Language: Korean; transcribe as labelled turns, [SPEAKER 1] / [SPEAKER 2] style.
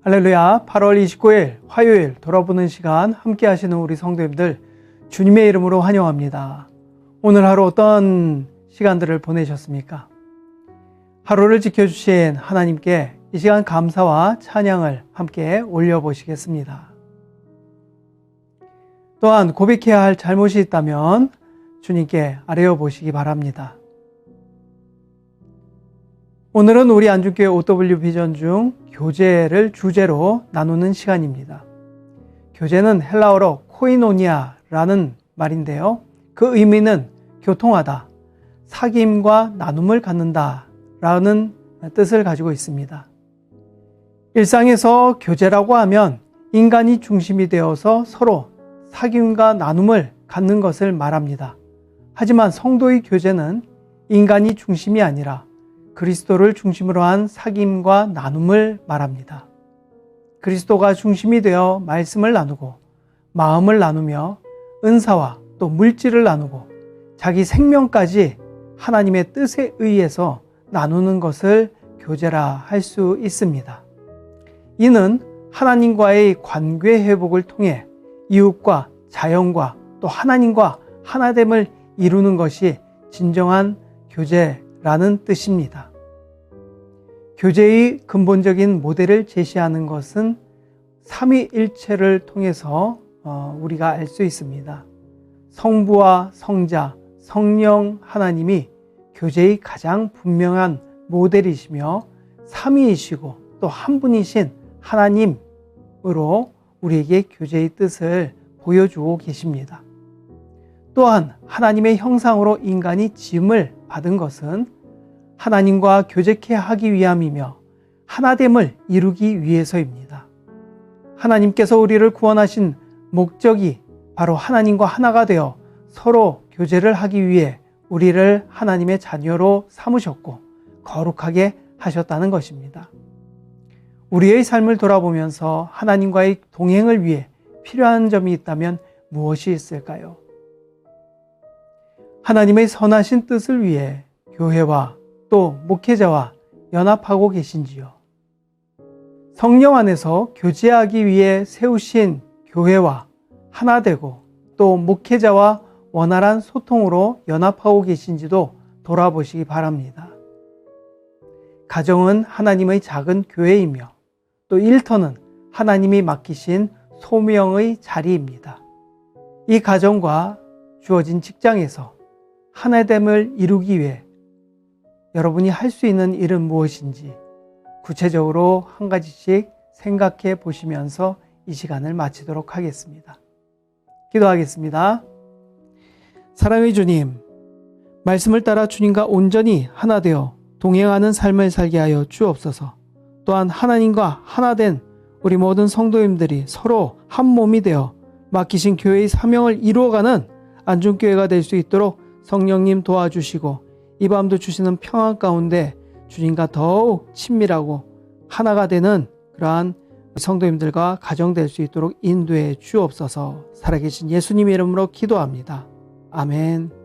[SPEAKER 1] 할렐루야. 8월 29일 화요일 돌아보는 시간 함께 하시는 우리 성도님들 주님의 이름으로 환영합니다. 오늘 하루 어떤 시간들을 보내셨습니까? 하루를 지켜주신 하나님께 이 시간 감사와 찬양을 함께 올려보시겠습니다. 또한 고백해야 할 잘못이 있다면 주님께 아뢰어 보시기 바랍니다. 오늘은 우리 안중교회 OW 비전 중 교제를 주제로 나누는 시간입니다. 교제는 헬라어로 코이노니아라는 말인데요. 그 의미는 교통하다, 사귐과 나눔을 갖는다 라는 뜻을 가지고 있습니다. 일상에서 교제라고 하면 인간이 중심이 되어서 서로 사귐과 나눔을 갖는 것을 말합니다. 하지만 성도의 교제는 인간이 중심이 아니라 그리스도를 중심으로 한 사귐과 나눔을 말합니다. 그리스도가 중심이 되어 말씀을 나누고 마음을 나누며 은사와 또 물질을 나누고 자기 생명까지 하나님의 뜻에 의해서 나누는 것을 교제라 할 수 있습니다. 이는 하나님과의 관계 회복을 통해 이웃과 자연과 또 하나님과 하나됨을 이루는 것이 진정한 교제라는 뜻입니다. 교제의 근본적인 모델을 제시하는 것은 삼위일체를 통해서 어, 우리가 알 수 있습니다. 성부와 성자, 성령 하나님이 교제의 가장 분명한 모델이시며 삼위이시고 또 한 분이신 하나님으로 우리에게 교제의 뜻을 보여주고 계십니다. 또한 하나님의 형상으로 인간이 지음을 받은 것은 하나님과 교제케 하기 위함이며 하나됨을 이루기 위해서입니다. 하나님께서 우리를 구원하신 목적이 바로 하나님과 하나가 되어 서로 교제를 하기 위해 우리를 하나님의 자녀로 삼으셨고 거룩하게 하셨다는 것입니다. 우리의 삶을 돌아보면서 하나님과의 동행을 위해 필요한 점이 있다면 무엇이 있을까요? 하나님의 선하신 뜻을 위해 교회와 또 목회자와 연합하고 계신지요? 성령 안에서 교제하기 위해 세우신 교회와 하나 되고 또 목회자와 원활한 소통으로 연합하고 계신지도 돌아보시기 바랍니다. 가정은 하나님의 작은 교회이며 또 일터는 하나님이 맡기신 소명의 자리입니다. 이 가정과 주어진 직장에서 하나됨을 이루기 위해 여러분이 할 수 있는 일은 무엇인지 구체적으로 한 가지씩 생각해 보시면서 이 시간을 마치도록 하겠습니다. 기도하겠습니다. 사랑의 주님, 말씀을 따라 주님과 온전히 하나 되어 동행하는 삶을 살게 하여 주옵소서. 또한 하나님과 하나 된 우리 모든 성도님들이 서로 한 몸이 되어 맡기신 교회의 사명을 이루어가는 안중교회가 될 수 있도록 성령님 도와주시고 이 밤도 주시는 평안 가운데 주님과 더욱 친밀하고 하나가 되는 그러한 성도님들과 가정될 수 있도록 인도해 주옵소서 살아계신 예수님의 이름으로 기도합니다. 아멘.